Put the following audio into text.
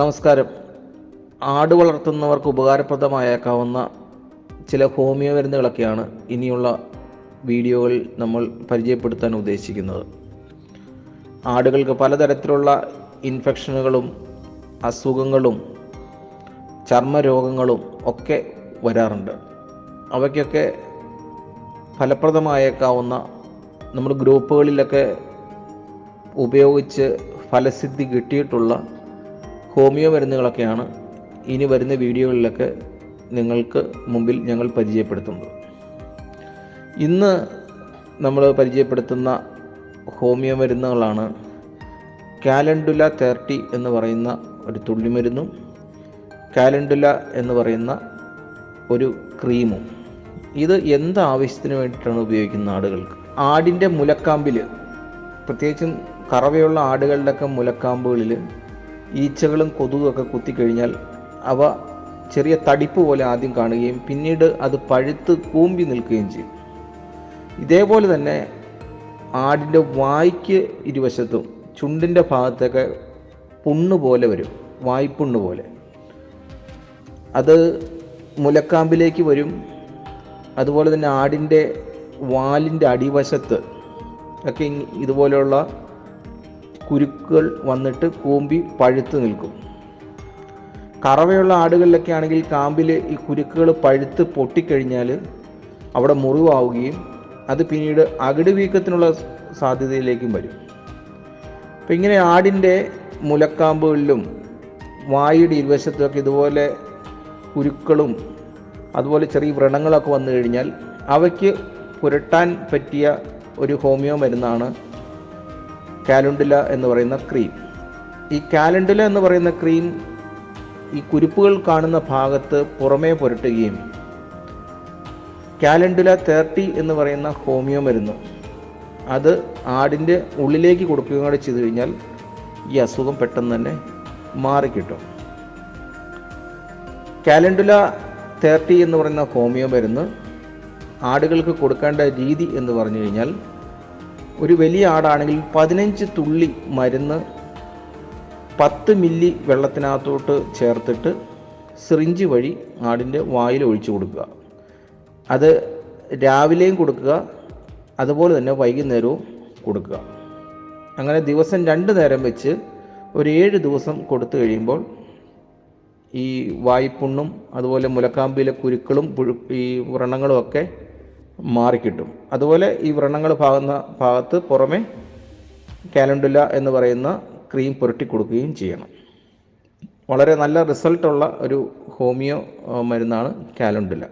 നമസ്കാരം. ആട് വളർത്തുന്നവർക്ക് ഉപകാരപ്രദമായേക്കാവുന്ന ചില ഹോമിയോ മരുന്നുകളൊക്കെയാണ് ഇനിയുള്ള വീഡിയോകളിൽ നമ്മൾ പരിചയപ്പെടുത്താൻ ഉദ്ദേശിക്കുന്നത്. ആടുകൾക്ക് പലതരത്തിലുള്ള ഇൻഫെക്ഷനുകളും അസുഖങ്ങളും ചർമ്മരോഗങ്ങളും ഒക്കെ വരാറുണ്ട്. അവയ്ക്കൊക്കെ ഫലപ്രദമായേക്കാവുന്ന നമ്മുടെ ഗ്രൂപ്പുകളിലൊക്കെ ഉപയോഗിച്ച് ഫലസിദ്ധി കിട്ടിയിട്ടുള്ള ഹോമിയോ മരുന്നുകളൊക്കെയാണ് ഇനി വരുന്ന വീഡിയോകളിലൊക്കെ നിങ്ങൾക്ക് മുമ്പിൽ ഞങ്ങൾ പരിചയപ്പെടുത്തുന്നത്. ഇന്ന് നമ്മൾ പരിചയപ്പെടുത്തുന്ന ഹോമിയോ മരുന്നുകളാണ് കാലൻഡുല തേർട്ടി എന്ന് പറയുന്ന ഒരു തുള്ളിമരുന്നും കാലൻഡുല എന്ന് പറയുന്ന ഒരു ക്രീമും. ഇത് എന്ത് ആവശ്യത്തിന് വേണ്ടിയിട്ടാണ് ഉപയോഗിക്കുന്ന ആടുകൾക്ക്? ആടിന്റെ മുലക്കാമ്പിൽ പ്രത്യേകിച്ചും കറവയുള്ള ആടുകളുടെയൊക്കെ മുലക്കാമ്പുകളിൽ ഈച്ചകളും കൊതുകൊക്കെ കുത്തിക്കഴിഞ്ഞാൽ അവ ചെറിയ തടിപ്പ് പോലെ ആദ്യം കാണുകയും പിന്നീട് അത് പഴുത്ത് കൂമ്പി നിൽക്കുകയും ചെയ്യും. ഇതേപോലെ തന്നെ ആടിന്റെ വായ്ക്ക് ഇരുവശത്തും ചുണ്ടിന്റെ ഭാഗത്തൊക്കെ പുണ്ണ് പോലെ വരും വായ്പുണ്ണ് പോലെ. അത് മുലക്കാമ്പിലേക്ക് വരും. അതുപോലെ തന്നെ ആടിന്റെ വാലിന്റെ അടിവശത്ത് ഒക്കെ ഇതുപോലെയുള്ള കുരുക്കൾ വന്നിട്ട് കൂമ്പി പഴുത്ത് നിൽക്കും. കറവയുള്ള ആടുകളിലൊക്കെ ആണെങ്കിൽ കാമ്പിൽ ഈ കുരുക്കുകൾ പഴുത്ത് പൊട്ടിക്കഴിഞ്ഞാൽ അവിടെ മുറിവാവുകയും അത് പിന്നീട് അകിട് വീക്കത്തിനുള്ള സാധ്യതയിലേക്കും വരും. അപ്പം ഇങ്ങനെ ആടിന്റെ മുലക്കാമ്പുകളിലും വായുടെ ഇരുവശത്തുമൊക്കെ ഇതുപോലെ കുരുക്കളും അതുപോലെ ചെറിയ വ്രണങ്ങളൊക്കെ വന്നു കഴിഞ്ഞാൽ അവയ്ക്ക് പുരട്ടാൻ പറ്റിയ ഒരു ഹോമിയോ മരുന്നാണ് കാലുണ്ടില എന്ന് പറയുന്ന ക്രീം. ഈ കാലണ്ടില എന്ന് പറയുന്ന ക്രീം ഈ കുരുപ്പുകൾ കാണുന്ന ഭാഗത്ത് പുറമേ പുരട്ടുകയും കാലുണ്ടില തേർട്ടി എന്ന് പറയുന്ന ഹോമിയോ മരുന്ന് അത് ആടിന്റെ ഉള്ളിലേക്ക് കൊടുക്കുകയും കൂടെ ചെയ്തു കഴിഞ്ഞാൽ ഈ അസുഖം പെട്ടെന്ന് തന്നെ മാറിക്കിട്ടും. കാലണ്ടുല തേർട്ടി എന്ന് പറയുന്ന ഹോമിയോ മരുന്ന് ആടുകൾക്ക് കൊടുക്കേണ്ട രീതി എന്ന് പറഞ്ഞു കഴിഞ്ഞാൽ ഒരു വലിയ ആടാണെങ്കിൽ പതിനഞ്ച് തുള്ളി മരുന്ന് പത്ത് മില്ലി വെള്ളത്തിനകത്തോട്ട് ചേർത്തിട്ട് സിറിഞ്ച് വഴി ആടിന്റെ വായിൽ ഒഴിച്ചു കൊടുക്കുക. അത് രാവിലെയും കൊടുക്കുക അതുപോലെ തന്നെ വൈകുന്നേരവും കൊടുക്കുക. അങ്ങനെ ദിവസം രണ്ട് നേരം വെച്ച് ഒരു ഏഴ് ദിവസം കൊടുത്തു കഴിയുമ്പോൾ ഈ വായ്പുണ്ണും അതുപോലെ മുലക്കാമ്പിലെ കുരുക്കളും ഈ വ്രണങ്ങളും ഒക്കെ മാറിക്കിട്ടും. അതുപോലെ ഈ വ്രണങ്ങൾ ഭാഗുന്ന ഭാഗത്ത് പുറമെ കാലണ്ടുല എന്ന് പറയുന്ന ക്രീം പുരട്ടി കൊടുക്കുകയും ചെയ്യണം. വളരെ നല്ല റിസൾട്ടുള്ള ഒരു ഹോമിയോ മരുന്നാണ് കാലണ്ടുല.